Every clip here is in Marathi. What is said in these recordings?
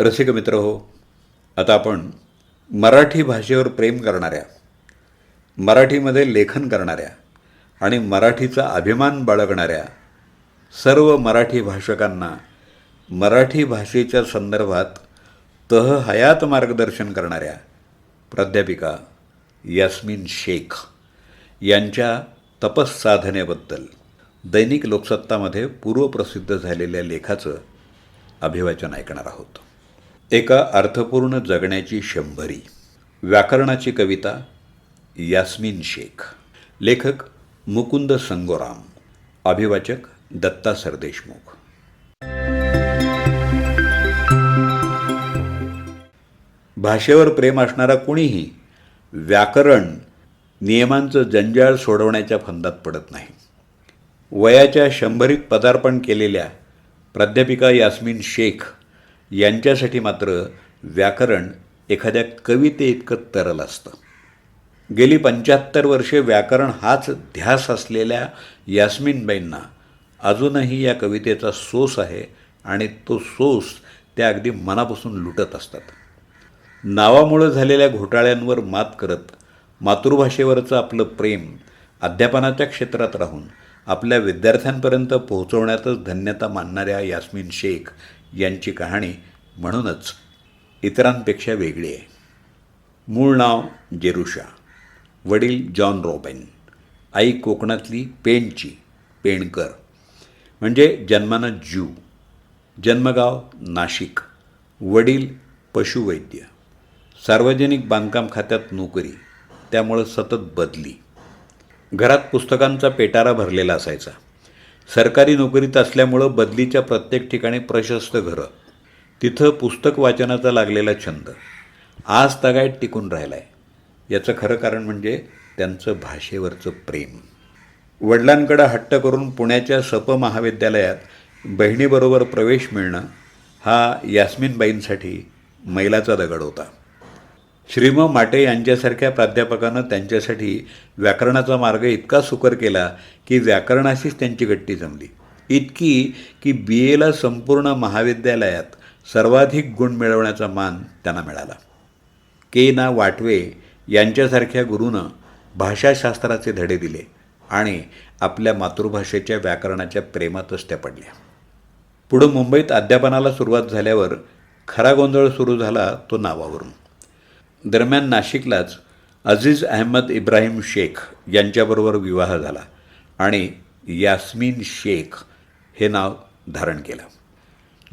रसिक मित्र हो आता आपण मराठी भाषेवर प्रेम करणाऱ्या मराठीमध्ये लेखन करणाऱ्या आणि मराठीचा अभिमान बाळगणाऱ्या सर्व मराठी भाषकांना मराठी भाषेच्या संदर्भात तह हयात मार्गदर्शन करणाऱ्या प्राध्यापिका यास्मिन शेख यांच्या तपस्साधनेबद्दल दैनिक लोकसत्तामध्ये पूर्वप्रसिद्ध झालेल्या लेखाचं अभिवाचन ऐकणार आहोत. एका अर्थपूर्ण जगण्याची शंभरी. व्याकरणाची कविता यास्मिन शेख. लेखक मुकुंद संगोराम. अभिवाचक दत्ता सरदेशमुख. भाषेवर प्रेम असणारा कुणीही व्याकरण नियमांचं जंजाळ सोडवण्याच्या फंदात पडत नाही. वयाच्या शंभरीत पदार्पण केलेल्या प्राध्यापिका यास्मिन शेख यांच्यासाठी मात्र व्याकरण एखाद्या कविते इतकं तरल असतं. गेली पंच्याहत्तर वर्षे व्याकरण हाच ध्यास असलेल्या यास्मिनबाईंना अजूनही या कवितेचा सोस आहे आणि तो सोस त्या अगदी मनापासून लुटत असतात. नावामुळं झालेल्या घोटाळ्यांवर मात करत मातृभाषेवरचं आपलं प्रेम अध्यापनाच्या क्षेत्रात राहून आपल्या विद्यार्थ्यांपर्यंत पोहोचवण्यातच धन्यता मानणाऱ्या यास्मिन शेख यांची कहाणी म्हणूनच इतरांपेक्षा वेगळी आहे. मूळ नाव जेरुषा वडील जॉन रॉबेन आई कोकणातली पेणची पेणकर. म्हणजे जन्मानं ज्यू जन्मगाव नाशिक वडील पशुवैद्य. सार्वजनिक बांधकाम खात्यात नोकरी त्यामुळं सतत बदली. घरात पुस्तकांचा पेटारा भरलेला असायचा. सरकारी नोकरीत असल्यामुळं बदलीच्या प्रत्येक ठिकाणी प्रशस्त घरं. तिथं पुस्तक वाचनाचा लागलेला छंद. आज तगायत टिकून राहिला आहे याचं खरं कारण म्हणजे त्यांचं भाषेवरचं प्रेम. वडिलांकडं हट्ट करून पुण्याच्या सप महाविद्यालयात बहिणीबरोबर प्रवेश मिळणं हा यास्मिनबाईंसाठी मैलाचा दगड होता. श्रीम माटे यांच्यासारख्या प्राध्यापकानं त्यांच्यासाठी व्याकरणाचा मार्ग इतका सुकर केला की व्याकरणाशीच त्यांची गट्टी जमली. इतकी की बी एला संपूर्ण महाविद्यालयात सर्वाधिक गुण मिळवण्याचा मान त्यांना मिळाला. के ना वाटवे यांच्यासारख्या गुरूनं भाषाशास्त्राचे धडे दिले आणि आपल्या मातृभाषेच्या व्याकरणाच्या प्रेमातच त्या पडल्या. पुढं मुंबईत अध्यापनाला सुरुवात झाल्यावर खरा गोंधळ सुरू झाला तो नावावरून. दरम्यान नाशिकलाच अझीज अहमद इब्राहिम शेख यांच्याबरोबर विवाह झाला आणि यास्मिन शेख हे नाव धारण केलं.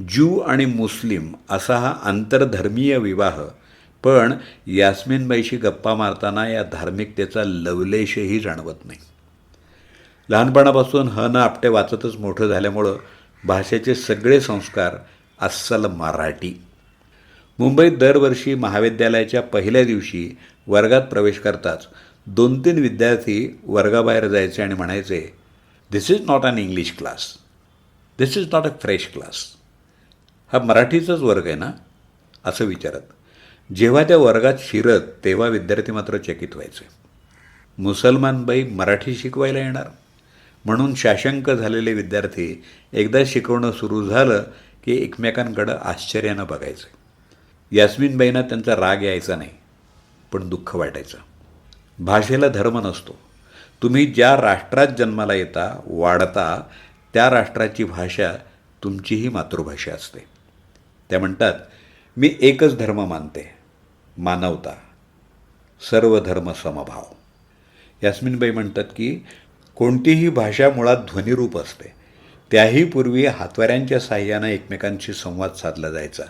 ज्यू आणि मुस्लिम असा हा आंतरधर्मीय विवाह पण यास्मिनबाईशी गप्पा मारताना या धार्मिकतेचा लवलेशही जाणवत नाही. लहानपणापासून ह न आपटे वाचतच मोठं झाल्यामुळं भाषेचे सगळे संस्कार अस्सल मराठी मुंबईत दरवर्षी महाविद्यालयाच्या पहिल्या दिवशी वर्गात प्रवेश करताच दोन तीन विद्यार्थी वर्गाबाहेर जायचे आणि म्हणायचे this is not an English class this is not a fresh class हा मराठीचाच वर्ग आहे ना? असं विचारत. जेव्हा त्या वर्गात शिरत तेव्हा विद्यार्थी मात्र चकित व्हायचे. मुसलमानबाई मराठी शिकवायला येणार. म्हणून शाशंक झालेले विद्यार्थी एकदा शिकवणं सुरू झालं की एकमेकांकडं आश्चर्यानं बघायचे. यास्मिनबाईंना त्यांचा राग यायचा नाही पण दुःख वाटायचं. भाषेला धर्म नसतो. तुम्ही ज्या राष्ट्रात जन्माला येता वाढता त्या राष्ट्राची भाषा तुमचीही मातृभाषा असते. त्या म्हणतात मी एकच धर्म मानते मानवता सर्व धर्म समभाव. यास्मिनबाई म्हणतात की कोणतीही भाषा मुळात ध्वनिरूप असते. त्याही पूर्वी हातवाऱ्यांच्या साह्यानं एकमेकांशी संवाद साधला जायचा.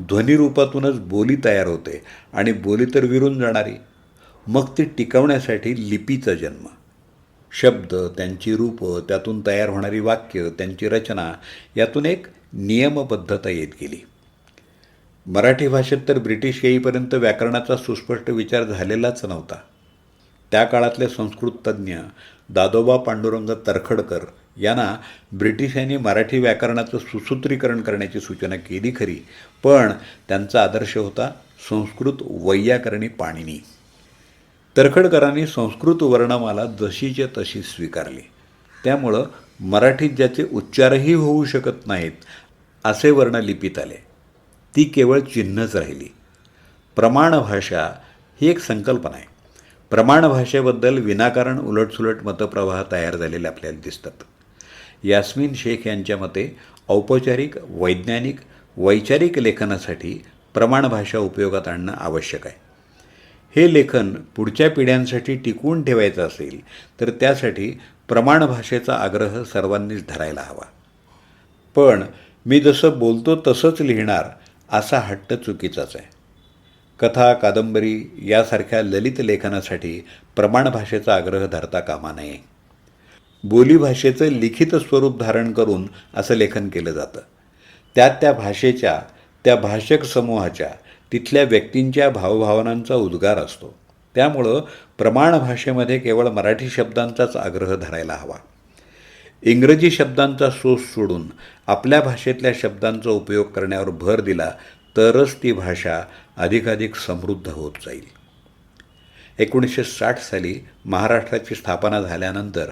ध्वनिरूपातूनच बोली तयार होते आणि बोली तर विरून जाणारी. मग ती टिकवण्यासाठी लिपीचा जन्म. शब्द त्यांची रूपं त्यातून तयार होणारी वाक्य त्यांची रचना यातून एक नियमबद्धता येत गेली. मराठी भाषेत तर ब्रिटिश येईपर्यंत व्याकरणाचा सुस्पष्ट विचार झालेलाच नव्हता. त्या काळातले संस्कृत तज्ज्ञ दादोबा पांडुरंग तरखडकर यांना ब्रिटिशांनी मराठी व्याकरणाचं सुसूत्रीकरण करण्याची सूचना केली खरी पण त्यांचा आदर्श होता संस्कृत वैयाकरणी पाणिनी. तरखडकरांनी संस्कृत वर्णमाला जशीच्या तशी स्वीकारली. त्यामुळं मराठीत ज्याचे उच्चारही होऊ शकत नाहीत असे वर्ण लिपीत आले. ती केवळ चिन्हच राहिली. प्रमाण भाषा ही एक संकल्पना आहे. प्रमाण भाषेबद्दल विनाकारण उलटसुलट मतप्रवाह तयार झालेले आपल्याला दिसतात. यास्मिन शेख यांच्या मते औपचारिक वैज्ञानिक वैचारिक लेखनासाठी प्रमाण भाषा उपयोगात आणणं आवश्यक आहे. हे लेखन पुढच्या पिढ्यांसाठी टिकवून ठेवायचं असेल तर त्यासाठी प्रमाण भाषेचा आग्रह सर्वांनीच धरायला हवा. पण मी जसं बोलतो तसंच लिहिणार असा हट्ट चुकीचाच आहे. कथा कादंबरी यासारख्या ललित लेखनासाठी प्रमाण भाषेचा आग्रह धरता कामा नये. बोलीभाषेचं लिखित स्वरूप धारण करून असं लेखन केलं जातं. त्यात त्या भाषेच्या त्या भाषक समूहाच्या तिथल्या व्यक्तींच्या भावभावनांचा उद्गार असतो. त्यामुळं प्रमाण भाषेमध्ये केवळ मराठी शब्दांचाच आग्रह धरायला हवा. इंग्रजी शब्दांचा सोस सोडून आपल्या भाषेतल्या शब्दांचा उपयोग करण्यावर भर दिला तरच ती भाषा अधिकाधिक समृद्ध होत जाईल. एकोणीसशे साठ साली महाराष्ट्राची स्थापना झाल्यानंतर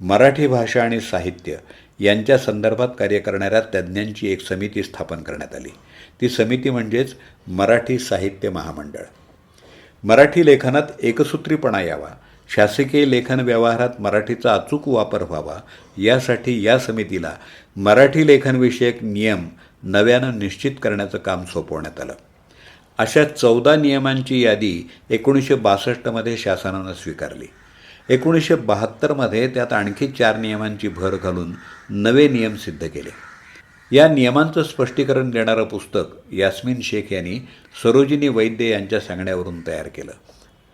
मराठी भाषा आणि साहित्य यांच्या संदर्भात कार्य करणाऱ्या तज्ज्ञांची एक समिती स्थापन करण्यात आली. ती समिती म्हणजेच मराठी साहित्य महामंडळ. मराठी लेखनात एकसूत्रीपणा यावा शासकीय लेखन व्यवहारात मराठीचा अचूक वापर व्हावा यासाठी या समितीला मराठी लेखनविषयक नियम नव्यानं निश्चित करण्याचं काम सोपवण्यात आलं. अशा चौदा नियमांची यादी एकोणीसशे बासष्टमध्ये शासनानं स्वीकारली. एकोणीसशे बहात्तरमध्ये त्यात आणखी चार नियमांची भर घालून नवे नियम सिद्ध केले. या नियमांचं स्पष्टीकरण देणारं पुस्तक यास्मिन शेख यांनी सरोजिनी वैद्य यांच्या सांगण्यावरून तयार केलं.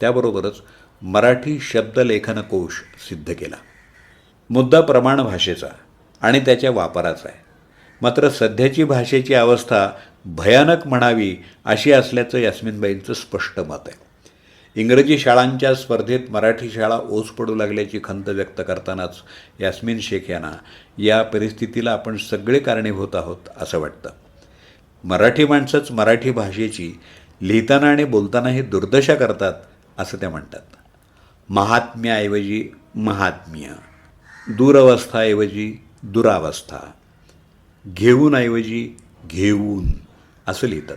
त्याबरोबरच मराठी शब्दलेखनकोश सिद्ध केला. मुद्दा प्रमाण भाषेचा आणि त्याच्या वापराचा आहे. मात्र सध्याची भाषेची अवस्था भयानक म्हणावी अशी असल्याचं यास्मिनबाईंचं स्पष्ट मत आहे. इंग्रजी शाळांच्या स्पर्धेत मराठी शाळा ओस पडू लागल्याची खंत व्यक्त करतानाच यास्मिन शेख यांना या परिस्थितीला आपण सगळे कारणीभूत आहोत असं वाटतं. मराठी माणसंच मराठी भाषेची लिहिताना आणि बोलतानाही दुर्दशा करतात असं त्या म्हणतात. महात्म्याऐवजी महात्म्य दूरवस्थाऐवजी दुरावस्था घेऊनऐवजी घेऊन असं लिहितात.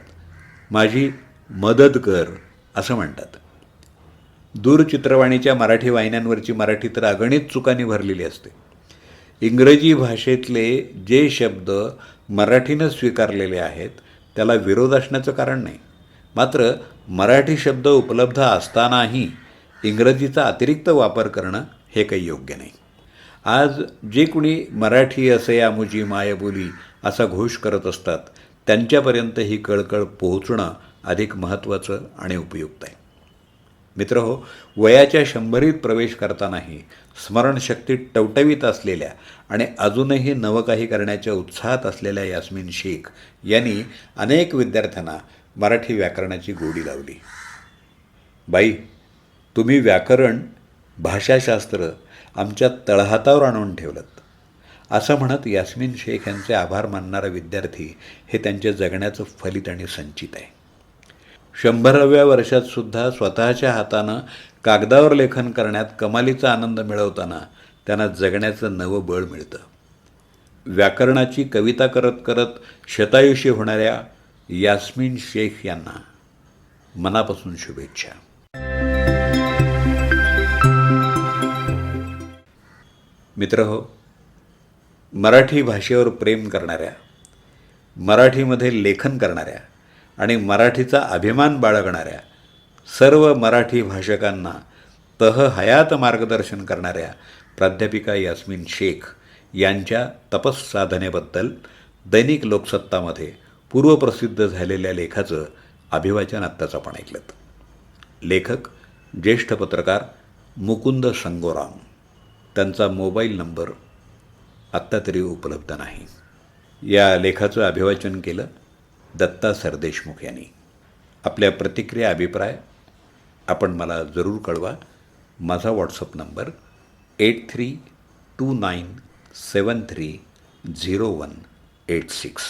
माझी मदत कर असं म्हणतात. दूरचित्रवाणीच्या मराठी वाहिन्यांवरची मराठी तर अगणित चुकांनी भरलेली असते. इंग्रजी भाषेतले जे शब्द मराठीनं स्वीकारलेले आहेत त्याला विरोध असण्याचं कारण नाही. मात्र मराठी शब्द उपलब्ध असतानाही इंग्रजीचा अतिरिक्त वापर करणं हे काही योग्य नाही. आज जे कुणी मराठी असे आमुजी मायबोली असा घोष करत असतात त्यांच्यापर्यंत ही कळकळ पोहोचणं अधिक महत्त्वाचं आणि उपयुक्त आहे. मित्र हो वयाच्या शंभरीत प्रवेश करतानाही स्मरणशक्ती टवटवीत असलेल्या आणि अजूनही नवं काही करण्याच्या उत्साहात असलेल्या यास्मिन शेख यांनी अनेक विद्यार्थ्यांना मराठी व्याकरणाची गोडी लावली. बाई तुम्ही व्याकरण भाषाशास्त्र आमच्या तळहातावर आणून ठेवलं असं म्हणत यास्मिन शेख यांचे आभार मानणारा विद्यार्थी हे त्यांच्या जगण्याचं फलित आणि संचित आहे. शंभराव्या वर्षात सुद्धा स्वतःच्या हातानं कागदावर लेखन करण्यात कमालीचा आनंद मिळवताना त्यांना जगण्याचं नवं बळ मिळतं. व्याकरणाची कविता करत करत शतायुषी होणाऱ्या यास्मिन शेख यांना मनापासून शुभेच्छा. मित्र हो मराठी भाषेवर प्रेम करणाऱ्या मराठीमध्ये लेखन करणाऱ्या आणि मराठीचा अभिमान बाळगणाऱ्या सर्व मराठी भाषकांना तह हयात मार्गदर्शन करणाऱ्या प्राध्यापिका यास्मिन शेख यांच्या तपस्साधनेबद्दल दैनिक लोकसत्तामध्ये पूर्वप्रसिद्ध झालेल्या लेखाचं अभिवाचन आत्ताच आपण ऐकलं लेखक ज्येष्ठ पत्रकार मुकुंद संगोराम. त्यांचा मोबाईल नंबर आत्ता तरी उपलब्ध नाही. या लेखाचं अभिवाचन केलं दत्ता सरदेशमुख यांनी. आपल्या प्रतिक्रिया अभिप्राय आपण मला जरूर कळवा. माझा WhatsApp number eight three two nine seven three zero one eight six